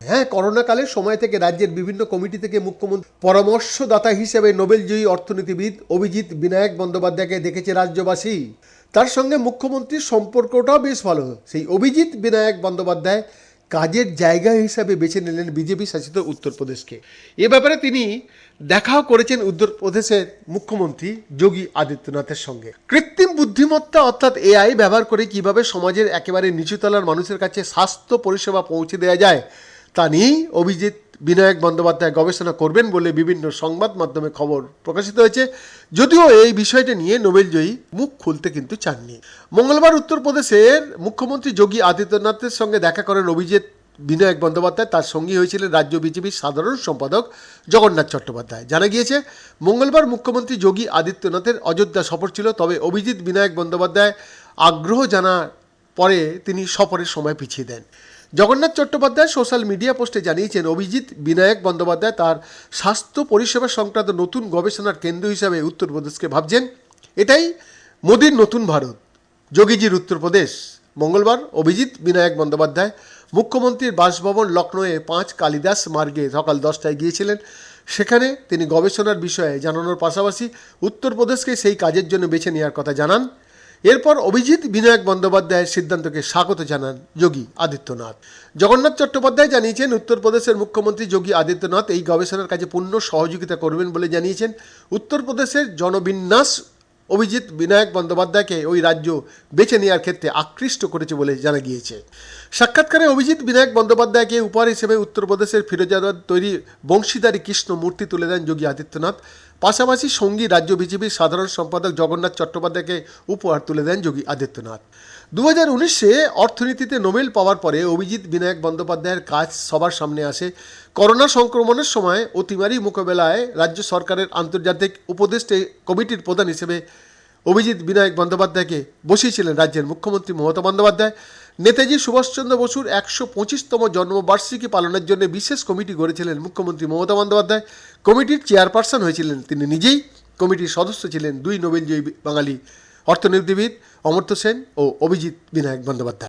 হ্যাঁ করোনাকালের সময় থেকে রাজ্যের বিভিন্ন কমিটি থেকে মুখ্যমন্ত্রী পরামর্শদাতা হিসেবে নোবেলজয়ী অর্থনীতিবিদ অভিজিৎ বিনায়ক বন্দ্যোপাধ্যায়কে দেখেছে রাজ্যবাসী। তার সঙ্গে মুখ্যমন্ত্রীর সম্পর্কটাও বেশ ভালো। সেই অভিজিৎ বিনায়ক বন্দ্যোপাধ্যায় কাজের জায়গা হিসাবে বেছে নিলেন বিজেপি শাসিত উত্তরপ্রদেশকে। এ ব্যাপারে তিনি দেখাও করেছেন উত্তরপ্রদেশের মুখ্যমন্ত্রী যোগী আদিত্যনাথের সঙ্গে। কৃত্রিম বুদ্ধিমত্তা অর্থাৎ এআই ব্যবহার করে কীভাবে সমাজের একেবারে নিচুতলার মানুষের কাছে স্বাস্থ্য পরিষেবা পৌঁছে দেওয়া যায়, তা নিয়েই অভিজিৎ বিনায়ক বন্দ্যোপাধ্যায় গবেষণা করবেন বলে বিভিন্ন সংবাদ মাধ্যমে খবর প্রকাশিত হয়েছে। যদিও এই বিষয়টি নিয়ে নোবেলজয়ী মুখ খুলতে কিন্তু চাননি। মঙ্গলবার উত্তরপ্রদেশের মুখ্যমন্ত্রী যোগী আদিত্যনাথের সঙ্গে দেখা করেন অভিজিৎ। বিনায়ক বন্দ্যোপাধ্যায় তার সঙ্গী হয়েছিলেন রাজ্য বিজেপির সাধারণ সম্পাদক জগন্নাথ চট্টোপাধ্যায়। জানা গিয়েছে, মঙ্গলবার মুখ্যমন্ত্রী যোগী আদিত্যনাথের অযোধ্যা সফর ছিল, তবে অভিজিৎ বিনায়ক বন্দ্যোপাধ্যায় আগ্রহ জানার পরে তিনি সফরের সময় পিছিয়ে দেন। জগন্নাথ চট্টোপাধ্যায় সোশ্যাল মিডিয়া পোস্টে জানিয়েছেন, অভিজিৎ বিনায়ক বন্দ্যোপাধ্যায় তার স্বাস্থ্য পরিষেবা সংক্রান্ত নতুন গবেষণার কেন্দ্র হিসাবে উত্তরপ্রদেশকে ভাবছেন। এটাই মোদীর নতুন ভারত। যোগীজির উত্তরপ্রদেশ। মঙ্গলবার অভিজিৎ বিনায়ক বন্দ্যোপাধ্যায় মুখ্যমন্ত্রীর বাসভবন লখনৌয়ে পাঁচ কালিদাস মার্গে সকাল দশটায় গিয়েছিলেন। সেখানে তিনি গবেষণার বিষয়ে জানানোর পাশাপাশি উত্তরপ্রদেশকে সেই কাজের জন্য বেছে নেওয়ার কথা জানান। এরপর অভিজিৎ বিনায়ক বন্দ্যোপাধ্যায়ের সিদ্ধান্তকে স্বাগত জানান যোগী আদিত্যনাথ। জগন্নাথ চট্টোপাধ্যায় জানিয়েছেন, উত্তরপ্রদেশের মুখ্যমন্ত্রী যোগী আদিত্যনাথ এই গবেষণার কাজে পূর্ণ সহযোগিতা করবেন বলে জানিয়েছেন। উত্তরপ্রদেশের জনবিন্যাস অভিজিৎ বিনায়ক বন্দ্যোপাধ্যায়কে ওই রাজ্য বেছে নেওয়ার ক্ষেত্রে আকৃষ্ট করেছে বলে জানা গিয়েছে। সাক্ষাৎকারে অভিজিৎ বিনায়ক বন্দ্যোপাধ্যায়কে উপহার হিসেবে উত্তরপ্রদেশের ফিরোজাবাদ তৈরি বংশীদারী কৃষ্ণ মূর্তি তুলে দেন যোগী আদিত্যনাথ। পাশাপাশি সঙ্গী রাজ্য বিজেপির সাধারণ সম্পাদক জগন্নাথ চট্টোপাধ্যায়কে উপহার তুলে দেন যোগী আদিত্যনাথ। দু হাজার উনিশে অর্থনীতিতে নোবেল পাওয়ার পরে অভিজিৎ বিনায়ক বন্দ্যোপাধ্যায়ের কাজ সবার সামনে আসে। করোনা সংক্রমণের সময় অতিমারি মোকাবেলায় রাজ্য সরকারের আন্তর্জাতিক উপদেষ্টা কমিটির প্রধান হিসেবে অভিজিৎ বিনায়ক বন্দ্যোপাধ্যায়কে বসিয়েছিলেন রাজ্যের মুখ্যমন্ত্রী মমতা বন্দ্যোপাধ্যায়। নেতাজি সুভাষচন্দ্র বসুর একশো পঁচিশতম জন্মবার্ষিকী পালনের জন্য বিশেষ কমিটি গড়েছিলেন মুখ্যমন্ত্রী মমতা বন্দ্যোপাধ্যায়। কমিটির চেয়ারপারসন হয়েছিলেন তিনি নিজেই। কমিটির সদস্য ছিলেন দুই নোবেলজয়ী বাঙালি অর্থনীতিবিদ অমর্ত্য সেন ও অভিজিৎ বিনায়ক বন্দ্যোপাধ্যায়।